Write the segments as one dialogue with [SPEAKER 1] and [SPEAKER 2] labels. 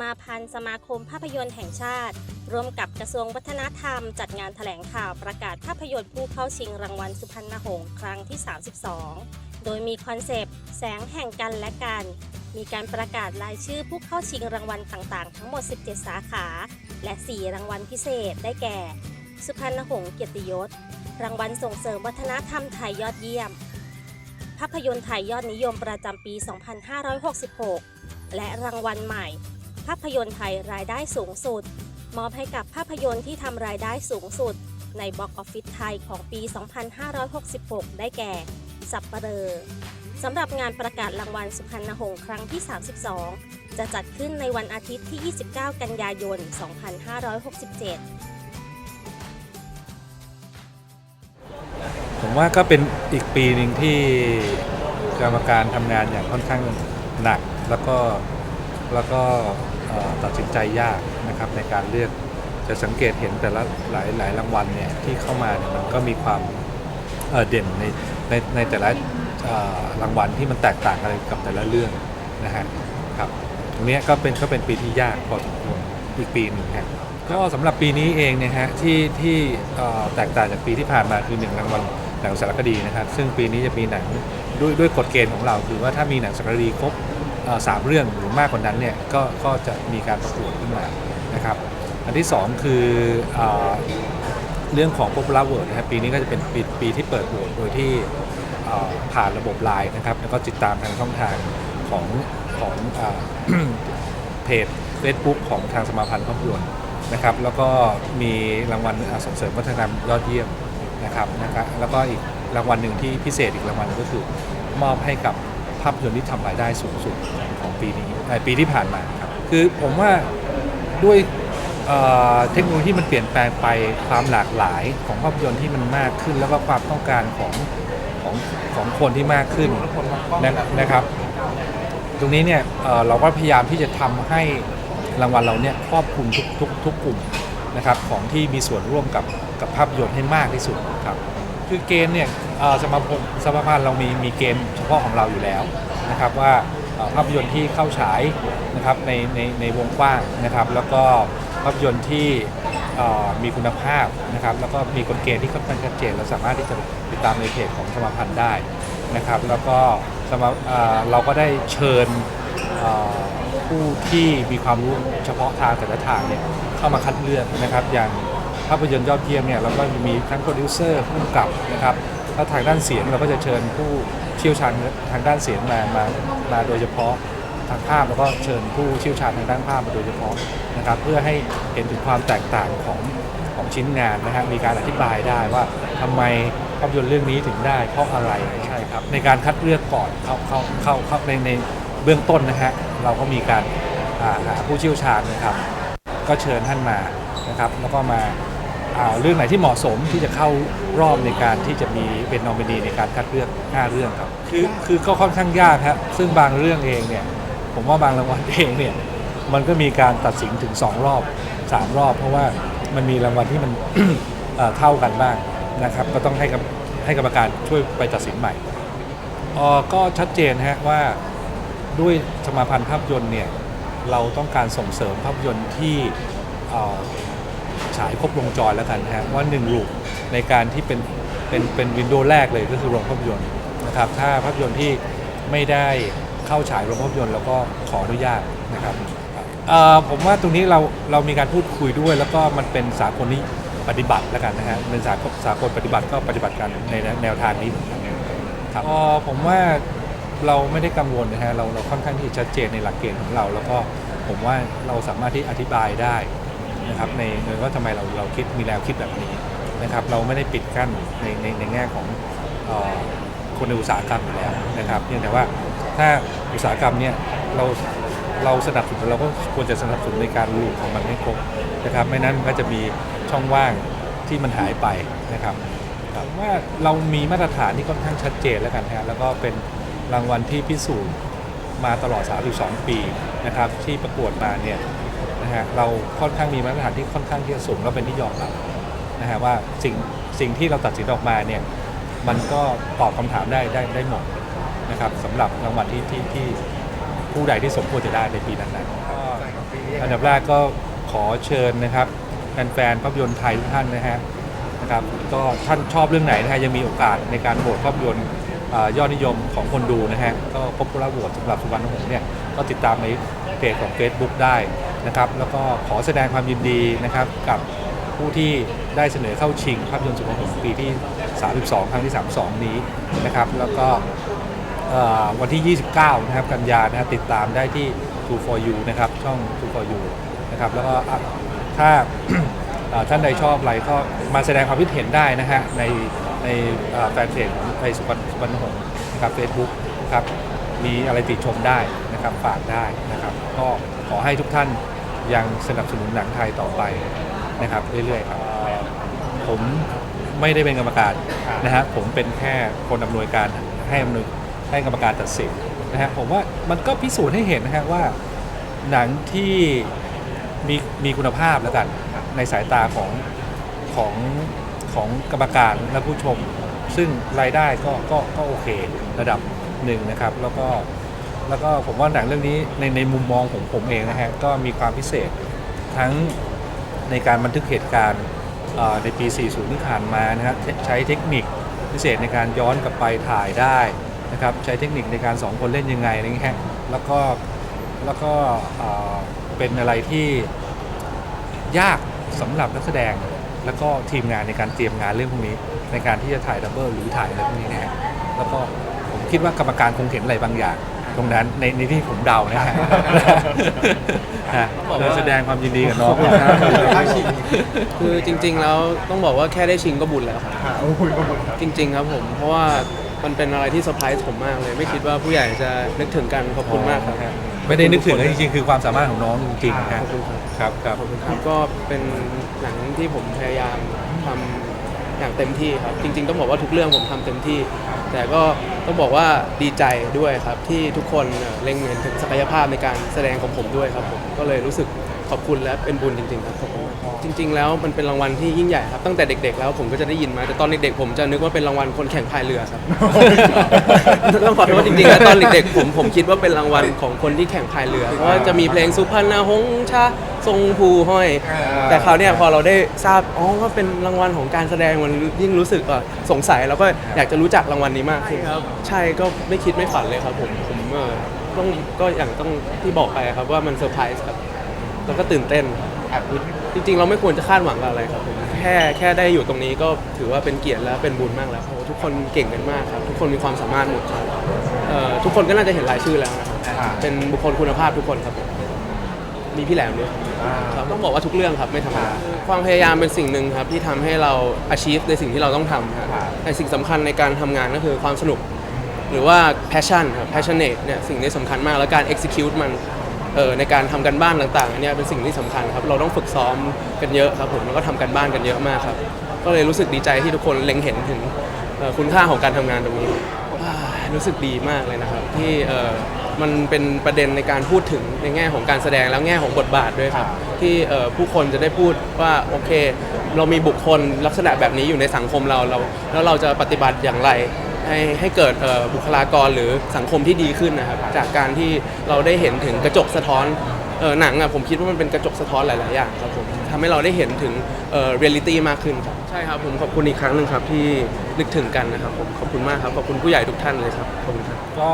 [SPEAKER 1] มาพันธ์สมาคมภาพยนตร์แห่งชาติ ร่วมกับกระทรวงวัฒนธรรม จัดงานแถลงข่าวประกาศภาพยนตร์ผู้เข้าชิงรางวัลสุพรรณหงส์ครั้งที่ 32 โดยมีคอนเซปต์แสงแห่งกันและกัน มีการประกาศรายชื่อผู้เข้าชิงรางวัลต่างๆ ทั้งหมด 17 สาขา และ 4 รางวัลพิเศษได้แก่ สุพรรณหงส์เกียรติยศ รางวัลส่งเสริมวัฒนธรรมไทยยอดเยี่ยม ภาพยนตร์ไทยยอดนิยมประจำปี 2566และรางวัลใหม่ ภาพยนตร์ไทยรายได้สูงสุด มอบให้กับภาพยนตร์ที่ทำรายได้สูงสุด ในบ็อกออฟฟิศไทยของปี 2566 ได้แก่ สับปะเรอสำหรับงานประกาศรางวัลสุพรรณหงส์ครั้งที่ 32 จะจัดขึ้นในวันอาทิตย์ที่ 29 กันยายน 2567
[SPEAKER 2] ผมว่าก็เป็นอีกปีหนึ่งที่กรรมการทำงานอย่างค่อนข้างหนัก แล้วก็แล้วก็ ตัดสินใจยากนะครับในการเลือกจะสังเกตเห็นแต่ละหลายหลายรางวัลเนี่ยที่เข้ามาเนี่ยมันก็มีความเเด่นในในในแต่ละรางวัลที่มันแตกต่างกันกับแต่ละเรื่องนะฮะครับตรงนี้ก็เป็นก็เป็นปีที่ยากพอสมควรอีกปีหนึ่งครับก็สำหรับปีนี้เองเนี่ยฮะที่ที่แตกต่างจากปีที่ผ่านมาคือหนึ่งรางวัลหนังสารคดีนะครับซึ่งปีนี้จะมีหนังด้วยด้วยกฎเกณฑ์ของเรา คือว่าถ้ามีหนังสารคดีครบ สามเรื่องหรือมากกว่านั้นเนี่ยก็ก็จะมีการประกวดขึ้นมานะครับ อันที่สองคือเอ่อเรื่องของ Popular Vote นะครับปีนี้ก็จะเป็นปีปีที่เปิดโหวตโดยที่ผ่านระบบไลน์นะครับ แล้วก็ติดตามทางช่องทางของของเอ่อเพจ Facebook ของทางสมาพันธ์ภาพยนตร์นะครับ แล้วก็มีรางวัลส่งเสริมวัฒนธรรมยอดเยี่ยมนะครับนะครับ แล้วก็อีกรางวัลหนึ่งที่พิเศษอีกรางวัลนึงก็คือมอบให้กับ ภาพยนตร์ที่ทำรายได้สูงสุดของปีนี้เอ่อปีที่ผ่านมาครับคือผมว่าด้วยเอ่อเทคโนโลยีมันเปลี่ยนแปลงไปความหลากหลายของภาพยนตร์ที่มันมากขึ้น แล้วก็ความต้องการของของของคนที่มากขึ้นนะนะครับ ตรงนี้เนี่ยเอ่อเราก็พยายามที่จะทำให้รางวัลเราเนี่ยครอบคลุมทุกทุกทุกกลุ่มนะครับของที่มีส่วนร่วมกับกับภาพยนตร์ให้มากที่สุดครับ คือเกณฑ์เนี่ยเอ่อสมาคมสมาพันธ์เรามีมีเกณฑ์เฉพาะของเราอยู่แล้วนะครับว่าเอ่อภาพยนตร์ที่เข้าฉายนะครับในในในวงกว้างนะครับ แล้วก็ภาพยนตร์ที่เอ่อมีคุณภาพนะครับแล้วก็มีกฎเกณฑ์ที่ค่อนข้างชัดเจนเราสามารถที่จะติดตามในเพจของสมาพันธ์ได้นะครับ แล้วก็สมาเอ่อเราก็ได้เชิญ เอ่อผู้ที่มีความรู้เฉพาะทางแต่ละทางเนี่ยเข้ามาคัดเลือกนะครับอย่างาพยนตร์ยอดเยี่ยมเนี่ยเราก็มีทั้งโปรดิวเซอร์ผู้กำกับนะครับแล้วทางด้านเสียงเราก็จะเชิญผู้เชี่ยวชาญทางด้านเสียงมามามาโดยเฉพาะทางภาพแล้วก็เชิญผู้เชี่ยวชาญทางด้านภาพมาโดยเฉพาะนะครับ เพื่อให้เห็นถึงความแตกต่างของของชิ้นงานนะฮะมีการอธิบายได้ว่าทำไมภาพยนตร์เรื่องนี้ถึงได้เพราะอะไรใช่ครับ ในการคัดเลือกก่อนเข้าเข้าเข้าเข้าในในเบื้องต้นนะฮะเราก็มีการหาผู้เชี่ยวชาญนะครับ ก็เชิญท่านมานะครับ แล้วก็มา เรื่องไหนที่เหมาะสมที่จะเข้ารอบในการที่จะมีเป็นนอมินีในการคัดเลือก 5 เรื่องครับ คือคือก็ค่อนข้างยากครับซึ่งบางเรื่องเองเนี่ยผมว่าบางรางวัลเองเนี่ยมันก็มีการตัดสินถึง 2 รอบ 3 รอบ เพราะว่ามันมีรางวัลที่มันเอ่อเท่ากันบ้างนะครับ ก็ต้องให้กรรมให้กรรมการช่วยไปตัดสินใหม่เอ่อก็ชัดเจนฮะว่าด้วยสมาพันธ์ภาพยนตร์เนี่ยเราต้องการส่งเสริมภาพยนตร์ที่เอ่อ ฉายครบวงจรแล้วกันนะฮะว่าหนึ่งลูกในการที่เป็นเป็นเป็นวินโดว์แรกเลยก็คือโรงภาพยนตร์นะครับถ้าภาพยนตร์ที่ไม่ได้เข้าฉายโรงภาพยนตร์เราก็ขออนุญาตนะครับเอ่อผมว่าตรงนี้เราเรามีการพูดคุยด้วย แล้วก็มันเป็นสากลนี้ปฏิบัติแล้วกันนะฮะเป็นสากลสากลปฏิบัติก็ปฏิบัติกันในแนวทางนี้ครับเอ่อผมว่าเราไม่ได้กังวลนะฮะเราเราค่อนข้างที่จะชัดเจนในหลักเกณฑ์ของเรา แล้วก็ผมว่าเราสามารถที่อธิบายได้ นะครับในในว่าทำไมเราเราคิดมีแนวคิดแบบนี้นะครับเราไม่ได้ปิดกั้นในในในแง่ของออคนในอุตสาหกรรมอยู่แล้วนะครับเพียงแต่ว่าถ้าอุตสาหกรรมเนี่ยเราเราสนับสนุนเราก็ควรจะสนับสนุนในการรูของมันให้ครบนะครับไม่นั้นมันก็จะมีช่องว่างที่มันหายไปนะครับว่าเรามีมาตรฐานที่ค่อนข้างชัดเจนแล้วกันฮะแล้วก็เป็นรางวัลที่พิสูจน์มาตลอด 32 ปีนะครับที่ประกวดมาเนี่ย นะฮะเราค่อนข้างมีมาตรฐานที่ค่อนข้างที่จะสูงและเป็นที่ยอมรับนะฮะว่าสิ่งสิ่งที่เราตัดสินออกมาเนี่ยมันก็ตอบคำถามได้ได้ได้หมดนะครับสำหรับรางวัลที่ที่ที่ผู้ใดที่สมควรจะได้ในปีนั้นๆอันดับแรกก็ขอเชิญนะครับแฟนๆภาพยนตร์ไทยทุกท่านนะฮะนะครับก็ท่านชอบเรื่องไหนนะฮะยังมีโอกาสในการโหวตภาพยนตร์ยอดนิยมของคนดูนะฮะก็พบกุลาโหวตสำหรับสุวรรณหงส์เนี่ยก็ติดตามในเพจของ Facebook ได้ นะครับแล้วก็ขอแสดงความยินดีนะครับกับผู้ที่ได้เสนอเข้าชิงภาพยนตร์สุวรรณหงส์ปีที่ 32 ครั้งที่ 32 นี้นะครับ แล้วก็วันที่ 29 นะครับ กันยานะครับติดตามได้ที่ True for You นะครับ ช่อง True for You นะครับ แล้วก็ถ้าท่านใดชอบอะไรก็มาแสดงความคิดเห็นได้นะฮะ ในในแฟนเพจของไทยสุวรรณสุวรรณหงส์นะครับ Facebook ครับ มีอะไรติชมได้นะครับ ฝากได้นะครับ ก็ขอให้ทุกท่าน ยังสนับสนุนหนังไทยต่อไปนะครับเรื่อยๆครับผมไม่ได้เป็นกรรมการนะฮะผมเป็นแค่คนอำนวยการให้อำนวยให้กรรมการตัดสินนะฮะผมว่ามันก็พิสูจน์ให้เห็นนะฮะว่าหนังที่มีมีคุณภาพแล้วกันในสายตาของของของกรรมการและผู้ชม ซึ่งรายได้ก็ก็ก็โอเคระดับหนึ่งนะครับ แล้วก็ แล้วก็ผมว่าหนังเรื่องนี้ในในมุมมองของผมเองนะฮะก็มีความพิเศษทั้งในการบันทึกเหตุการณ์ในปี 40 ที่ผ่านมานะครับใช้เทคนิคพิเศษในการย้อนกลับไปถ่ายได้นะครับใช้เทคนิคในการสองคนเล่นยังไงอะไรเงี้ยฮะแล้วก็แล้วก็เอ่อเป็นอะไรที่ยากสำหรับนักแสดงแล้วก็ทีมงานในการเตรียมงานเรื่องพวกนี้ ในการที่จะถ่ายดับเบิลหรือถ่ายอะไรพวกนี้นะฮะแล้วก็ผมคิดว่ากรรมการคงเห็นอะไรบางอย่าง ตรงนั้นในในที่ผมเดานะฮะฮะเราแสดงความยินดีกับน้องนะครับ
[SPEAKER 3] คือจริง ๆ แล้วต้องบอกว่าแค่ได้ชิงก็บุญแล้วครับ
[SPEAKER 4] อ่าโอ้ยขอบคุณครับ
[SPEAKER 3] จริง ๆ ครับผม เพราะว่ามันเป็นอะไรที่เซอร์ไพรส์ผมมากเลย ไม่คิดว่าผู้ใหญ่จะนึกถึงกันขอบคุณมากครับ
[SPEAKER 2] ไม่ได้นึกถึงนะจริงๆ คือความสามารถของน้องจริงๆนะ
[SPEAKER 3] ขอบคุณครับ
[SPEAKER 2] ครับครับ
[SPEAKER 3] ครับก็เป็นหนังที่ผมพยายามทำอย่างเต็มที่ครับ จริง ๆ ต้องบอกว่าทุกเรื่องผมทำเต็มที่ แต่ก็ต้องบอกว่าดีใจด้วยครับที่ทุกคนเอ่อเล็งเห็นถึงศักยภาพในการแสดงของผมด้วยครับผมก็เลยรู้สึก ขอบคุณและเป็นบุญจริงๆครับขอบคุณมากจริง ๆ แล้วมันเป็นรางวัลที่ยิ่งใหญ่ครับตั้งแต่เด็ก ๆ แล้วผมก็จะได้ยินมาแต่ตอนเด็กๆผมจะนึกว่าเป็นรางวัลคนแข่งพายเรือครับ ต้องขอโทษจริงๆแล้วตอนเด็กๆผมผมคิดว่าเป็นรางวัลของคนที่แข่งพายเรือเพราะว่าจะมีเพลงสุพรรณหงษ์ชาทรงภูห้อยแต่คราวเนี้ยพอเราได้ทราบอ๋อว่าเป็นรางวัลของการแสดงมันยิ่งรู้สึกว่าสงสัยแล้วก็อยากจะรู้จักรางวัลนี้มากขึ้นครับใช่ก็ไม่คิดไม่ฝันเลยครับผมผมเออต้องก็อย่างต้องที่บอกไปครับว่ามันเซอร์ไพรส์ครับ แล้วก็ตื่นเต้น
[SPEAKER 4] อะคุณ
[SPEAKER 3] จริง ๆ เราไม่ควรจะคาดหวังกับอะไรครับผมแค่แค่ได้อยู่ตรงนี้ก็ถือว่าเป็นเกียรติและเป็นบุญมากแล้วเพราะว่าทุกคนเก่งกันมากครับทุกคนมีความสามารถหมดครับเอ่อทุกคนก็น่าจะเห็นรายชื่อแล้วนะครับ
[SPEAKER 4] อ่า
[SPEAKER 3] เป็นบุคคลคุณภาพทุกคนครับผมมีพี่แหลมด้วย
[SPEAKER 4] อ่า
[SPEAKER 3] ครับต้องบอกว่าทุกเรื่องครับไม่ธรรมดาความพยายามเป็นสิ่งหนึ่งครับที่ทำให้เรา achieve ในสิ่งที่เราต้องทำครับ
[SPEAKER 4] ครับ
[SPEAKER 3] แต่สิ่งสำคัญในการทำงานก็คือความสนุก หรือว่า passion ครับ passionate เนี่ยสิ่งนี้สำคัญมากแล้วการ execute มัน เอ่อในการทำกันบ้านต่างๆอันเนี้ยเป็นสิ่งที่สำคัญครับ เราต้องฝึกซ้อมกันเยอะครับผมแล้วก็ทำกันบ้านกันเยอะมากครับ ก็เลยรู้สึกดีใจที่ทุกคนเล็งเห็นถึงเอ่อคุณค่าของการทำงานตรงนี้อ่ารู้สึกดีมากเลยนะครับ ที่เอ่อมันเป็นประเด็นในการพูดถึงในแง่ของการแสดงแล้วแง่ของบทบาทด้วยครับ ที่เอ่อผู้คนจะได้พูดว่าโอเค เรามีบุคคลลักษณะแบบนี้อยู่ในสังคมเราเรา แล้วเราจะปฏิบัติอย่างไร ให้ให้เกิดเอ่อบุคลากรหรือสังคมที่ดีขึ้นนะครับ จากการที่เราได้เห็นถึงกระจกสะท้อนเอ่อหนังอะผมคิดว่ามันเป็นกระจกสะท้อนหลาย ๆ อย่างครับผมทำให้เราได้เห็นถึงเอ่อเรียลิตี้มากขึ้นครับใช่ครับผมขอบคุณอีกครั้งหนึ่งครับที่นึกถึงกันนะครับผมขอบคุณมากครับขอบคุณผู้ใหญ่ทุกท่านเลยครับขอบคุณครับ
[SPEAKER 2] ก็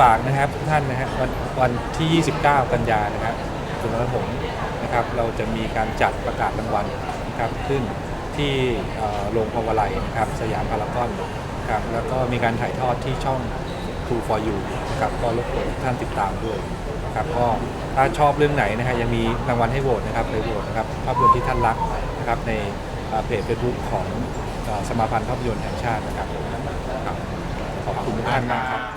[SPEAKER 2] ฝากนะครับทุกท่านนะฮะวันวันที่ 29 กันยานะครับสุนทรผมนะครับ เราจะมีการจัดประกาศรางวัลนะครับขึ้น ที่โรงพาวาไลยนะครับสยามพารากอนนะครับแล้วก็มีการถ่ายทอดที่ช่อง True for You นะครับก็รบกวนท่านติดตามด้วยนะครับก็ถ้าชอบเรื่องไหนนะฮะยังมีรางวัลให้โหวตนะครับไปโหวตนะครับภาพยนตร์ที่ท่านรักนะครับในเพจเฟซบุ๊กของสมาพันธ์ภาพยนตร์แห่งชาตินะครับครับขอบคุณทุกท่านมากครับ